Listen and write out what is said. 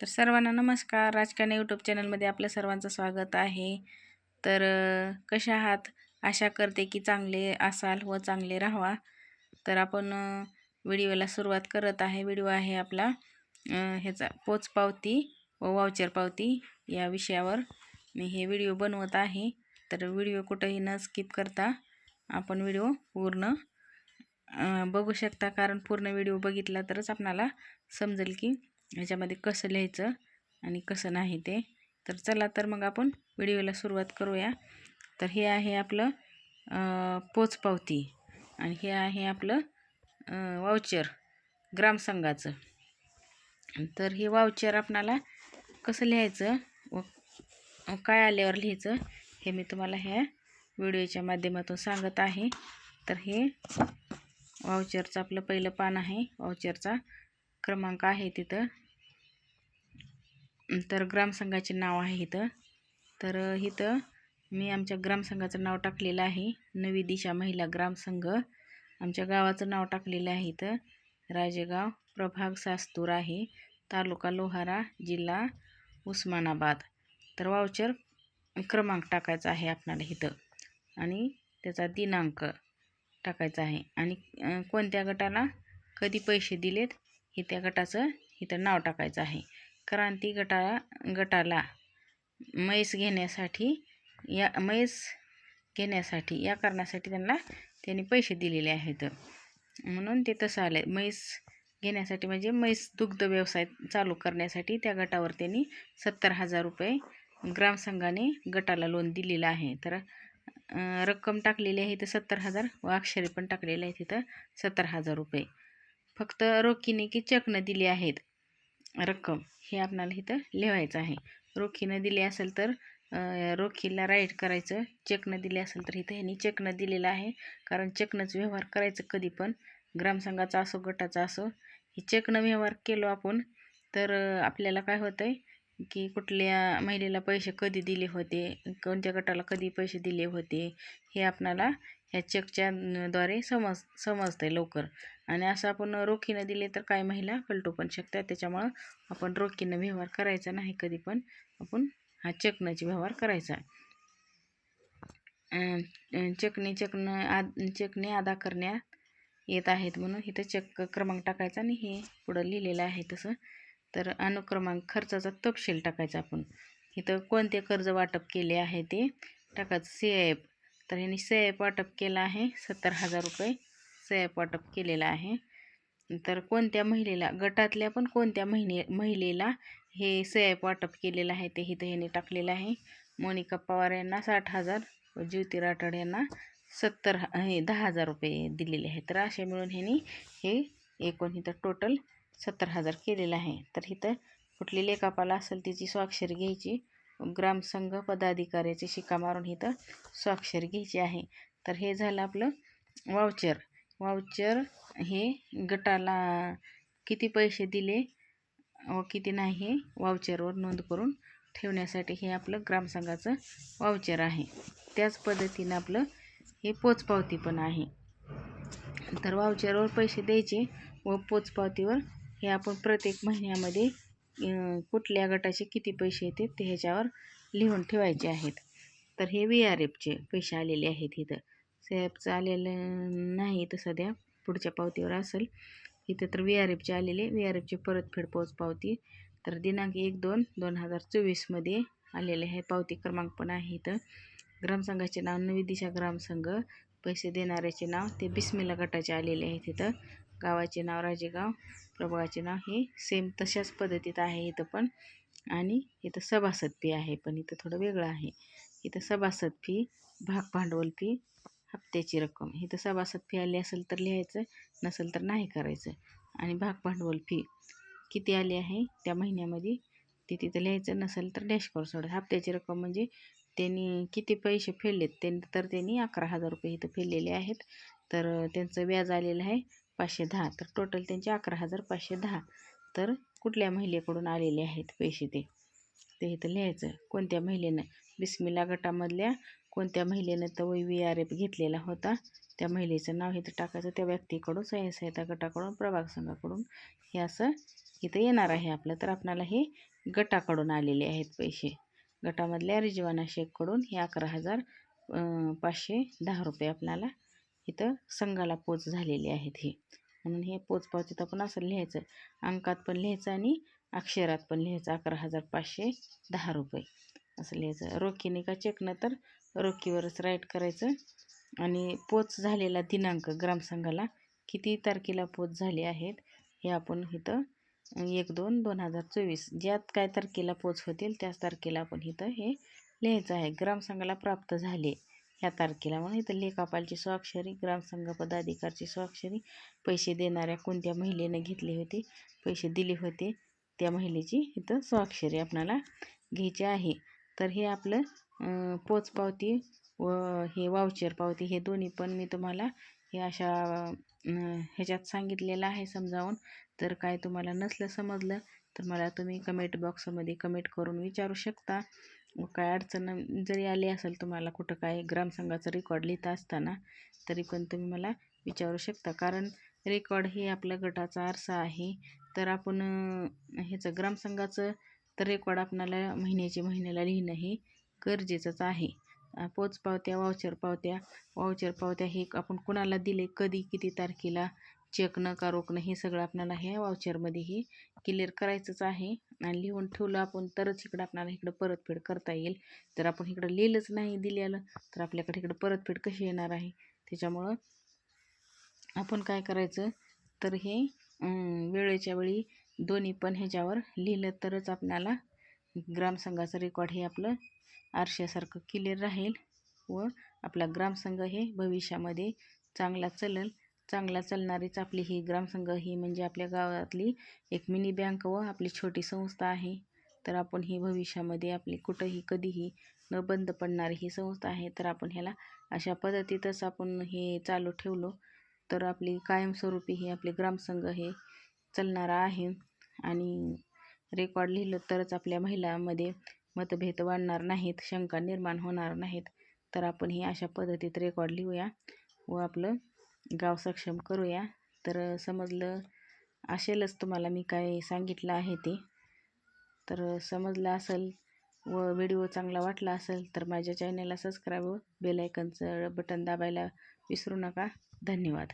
तर सर्वांना नमस्कार. राजकारणी यूट्यूब चॅनलमध्ये आपल्या सर्वांचं स्वागत आहे. तर कशा आहात? आशा करते की चांगले असाल व चांगले राहावा. तर आपण व्हिडिओला सुरुवात करत आहे. व्हिडिओ आहे आपला ह्याचा पोचपावती व वाउचर पावती या विषयावर. मी हे व्हिडिओ बनवत आहे. तर व्हिडिओ कुठंही न स्किप करता आपण व्हिडिओ पूर्ण बघू शकता. कारण पूर्ण व्हिडिओ बघितला तरच आपणाला समजेल की ह्याच्यामध्ये कसं लिहायचं आणि कसं नाही ते. तर चला तर मग आपण व्हिडिओला सुरुवात करूया. तर हे आहे आपलं पोचपावती आणि हे आहे आपलं वाउचर ग्रामसंघाचं. तर हे वाउचर आपणाला कसं लिहायचं व व काय आल्यावर लिहायचं हे मी तुम्हाला ह्या व्हिडिओच्या माध्यमातून सांगत आहे. तर हे वाउचरचं आपलं पहिलं पान आहे. वाउचरचा क्रमांक आहे तिथं. तर ग्रामसंघाचे नाव आहे इथं. तर इथं मी आमच्या ग्रामसंघाचं नाव टाकलेलं आहे. नवी दिशा महिला ग्रामसंघ. आमच्या गावाचं नाव टाकलेलं आहे इथं. राजेगाव प्रभाग सास्तूर आहे. तालुका लोहारा जिल्हा उस्मानाबाद. तर वाउचर क्रमांक टाकायचा आहे आपणाला इथं. आणि त्याचा दिनांक टाकायचा आहे. आणि कोणत्या गटाला कधी पैसे दिलेत हे त्या गटाचं इथं नाव टाकायचं आहे. क्रांती गटा गटाला म्हैस घेण्यासाठी या म्हैस घेण्यासाठी या कारणासाठी त्यांना त्यांनी पैसे दिलेले आहेत. म्हणून ते तसं आलं आहे म्हैस घेण्यासाठी म्हणजे म्हैस दुग्ध व्यवसाय चालू करण्यासाठी त्या गटावर त्यांनी सत्तर हजार रुपये ग्रामसंघाने गटाला लोन दिलेलं आहे. तर रक्कम टाकलेली आहे तर सत्तर हजार व अक्षरे पण टाकलेले आहे तिथं सत्तर हजार रुपये. फक्त रोखीने की चेकनं दिली आहेत रक्कम. हे आपणाला इथं लिहायचं आहे. रोखीनं दिली असेल तर रोखीला राईट करायचं. चेकनं दिले असेल तर इथं ह्यांनी चेकनं दिलेलं आहे. कारण चेकनंच व्यवहार करायचं कधी पण. ग्रामसंघाचा असो गटाचा असो हे चेकनं व्यवहार केलो आपण तर आपल्याला काय होतं आहे की कुठल्या महिलेला पैसे कधी दिले होते कोणत्या गटाला कधी पैसे दिले होते हे आपणाला ह्या चेकच्या द्वारे समज समजतं लवकर. आणि असं आपण रोखीनं दिले तर काय महिला पलटू पण शकतात. त्याच्यामुळं आपण रोखीनं व्यवहार करायचा नाही. कधी पण आपण हा चेकनाची व्यवहार करायचा. अं, अं, आद चेकने अदा करण्यात येत आहेत म्हणून इथं चेक क्रमांक टाकायचा आणि हे पुढं लिहिलेलं आहे तसं. तर अनुक्रमांक खर्चाचा तपशील टाकायचा आपण. इथं कोणते कर्ज वाटप केले आहे ते टाकायचं. C F. तर ह्यांनी सी एफ वाटप केलं आहे सत्तर हजार रुपये. सी केलेला वाटप केलेलं आहे. तर कोणत्या महिलेला गटातल्या पण कोणत्या महिने महिलेला हे सी वाटप केलेलं आहे ते इथं ह्यांनी टाकलेलं आहे. मोनिका पवार यांना साठ हजार व ज्योती राठोड यांना सत्तर ह- हे दहा हजार रुपये दिलेले आहेत. तर असे मिळून ह्यांनी हे एकूण इथं टोटल सत्तर हजार केलेलं आहे. तर इथं कुठली लेखापाला असेल तिची स्वाक्षरी घ्यायची. ग्रामसंघ पदाधिकाऱ्याची शिक्का मारून इथं स्वाक्षरी घ्यायची आहे. तर हे झालं आपलं वाउचर वाउचर हे गटाला किती पैसे दिले व किती नाही हे वाउचरवर नोंद करून ठेवण्यासाठी हे आपलं ग्रामसंघाचं वाउचर आहे. त्याच पद्धतीनं आपलं हे पोचपावती पण आहे. तर वाउचरवर पैसे द्यायचे व पोचपावतीवर हे आपण प्रत्येक महिन्यामध्ये कुठल्या गटाचे किती पैसे येतात ते ह्याच्यावर लिहून ठेवायचे आहेत. तर हे वी आर एफचे पैसे आलेले आहेत इथं. सॅपचं आलेलं नाही इथं सध्या पुढच्या पावतीवर असेल. इथं तर व्ही आर एफचे आलेले व्ही आर एफची परतफेड पोचपावती तर दिनांक एक दोन दोन हजार चोवीसमध्ये आलेले आहे पावती क्रमांक पण आहे इथं. ग्रामसंघाचे नाव नवी दिशा ग्रामसंघ पैसे देणाऱ्याचे नाव ते बिस्मिला गटाचे आलेले आहेत इथं. गावाचे नाव राजेगाव प्रभागाचे नाव हे सेम तशाच पद्धतीत आहे इथं पण. आणि इथं सभासद फी आहे पण इथं थोडं वेगळं आहे. इथं सभासद फी भाग भांडवल फी हप्त्याची रक्कम. इथं सभासद फी आली असेल तर लिहायचं नसेल तर नाही करायचं. आणि भाग भांडवल फी किती आली आहे? त्या महिन्यामध्ये ते तिथं लिहायचं नसेल तर डॅश करून सोडायचं हप्त्याची रक्कम म्हणजे त्यांनी किती पैसे फेडलेत? त्यांनी तर त्यांनी अकरा हजार रुपये इथं फेडलेले आहेत. तर त्यांचं व्याज आलेलं आहे पाचशे दहा. तर टोटल त्यांचे अकरा हजार पाचशे दहा. तर कुठल्या महिलेकडून आलेले आहेत पैसे ते? ते इथं लिहायचं. कोणत्या महिलेनं? बिस्मिला गटामधल्या कोणत्या महिलेनं तर व्ही आर एफ घेतलेला होता. त्या महिलेचं नाव इथं टाकायचं त्या व्यक्तीकडून स्वयंसहायता गटाकडून प्रभाग संघाकडून हे असं इथं येणार आहे आपलं. तर आपणाला हे गटाकडून आलेले आहेत पैसे. गटामधल्या रिजवाना शेखकडून हे अकरा हजार पाचशे दहा रुपये आपल्याला इथं संघाला पोच झालेले आहेत हे. म्हणून हे पोचपावतीत आपण असं लिहायचं. अंकात पण लिहायचं आणि अक्षरात पण लिहायचं अकरा हजार पाचशे दहा रुपये. असं लिहायचं रोखीने का चेकनं तर रोखीवरच राईट करायचं. आणि पोच झालेला दिनांक ग्रामसंघाला किती तारखेला पोच झाले आहेत हे आपण इथं एक दोन दोन हजार चोवीस ज्यात काय तारखेला पोच होतील त्याच तारखेला आपण इथं हे लिहायचं आहे. ग्रामसंघाला प्राप्त झाले ह्या तारखेला. म्हणून इथं लेखापालची स्वाक्षरी ग्रामसंघ पदाधिकारची स्वाक्षरी पैसे देणाऱ्या कोणत्या महिलेनं घेतले होते पैसे दिले होते त्या महिलेची इथं स्वाक्षरी आपणाला घ्यायची आहे. तर हे आपलं पोचपावती व हे वाउचर पावती हे दोन्ही पण मी तुम्हाला हे अशा ह्याच्यात सांगितलेलं आहे समजावून. तर काय तुम्हाला नसलं समजलं तर मला तुम्ही कमेंट बॉक्समध्ये कमेंट करून विचारू शकता. व काय अडचण जरी आली असेल तुम्हाला कुठं काय ग्रामसंघाचं रेकॉर्ड लिहिता असताना तरी पण तुम्ही मला विचारू शकता. कारण रेकॉर्ड हे आपल्या गटाचा आरसा आहे. तर आपण ह्याचं ग्रामसंघाचं तर रेकॉर्ड आपणाला महिन्याचे महिन्याला लिहिणं हे गरजेचंच आहे. पोच पोचपावत्या वाउचर पावत्या वाउचर पावत्या हे आपण कुणाला दिले कधी किती तारखेला चेक न का रोखणं हे सगळं आपल्याला ह्या वाउचरमध्ये हे क्लिअर करायचंच आहे. आणि लिहून ठेवलं आपण तरच इकडं आपल्याला इकडं परतफेड करता येईल. जर आपण इकडं लिहिलंच नाही दिलेलं तर आपल्याकडे इकडं परतफेड कशी येणार आहे? त्याच्यामुळं आपण काय करायचं? तर हे वेळेच्या वेळी दोन्ही पण ह्याच्यावर लिहिलं तरच आपल्याला ग्रामसंघाचं रेकॉर्ड हे आपलं आरशासारखं क्लिअर राहील व आपला ग्रामसंघ हे भविष्यामध्ये चांगला चलल चांगला चालणारीच आपली ही ग्रामसंघ ही म्हणजे आपल्या गावातली एक मिनी बँक व आपली छोटी संस्था आहे. तर आपण ही भविष्यामध्ये आपली कुठंही कधीही न बंद पडणारी ही संस्था आहे तर आपण ह्याला अशा पद्धतीतच आपण हे चालू ठेवलो. तर आपली कायमस्वरूपी ही आपली ग्रामसंघ हे चालणारा आहे. आणि रेकॉर्ड लिहिलं तरच आपल्या महिलांमध्ये मतभेद वाढणार नाहीत शंका निर्माण होणार नाहीत. तर आपण ही अशा पद्धतीत रेकॉर्ड लिहूया व आपलं गाव सक्षम करूया. तर समजलं असेलच तुम्हाला मी काय सांगितलं आहे ते. तर समजलं असेल व व्हिडिओ चांगला वाटला असेल तर माझ्या चॅनलला सबस्क्राईब व बेल बटन दाबायला विसरू नका. धन्यवाद.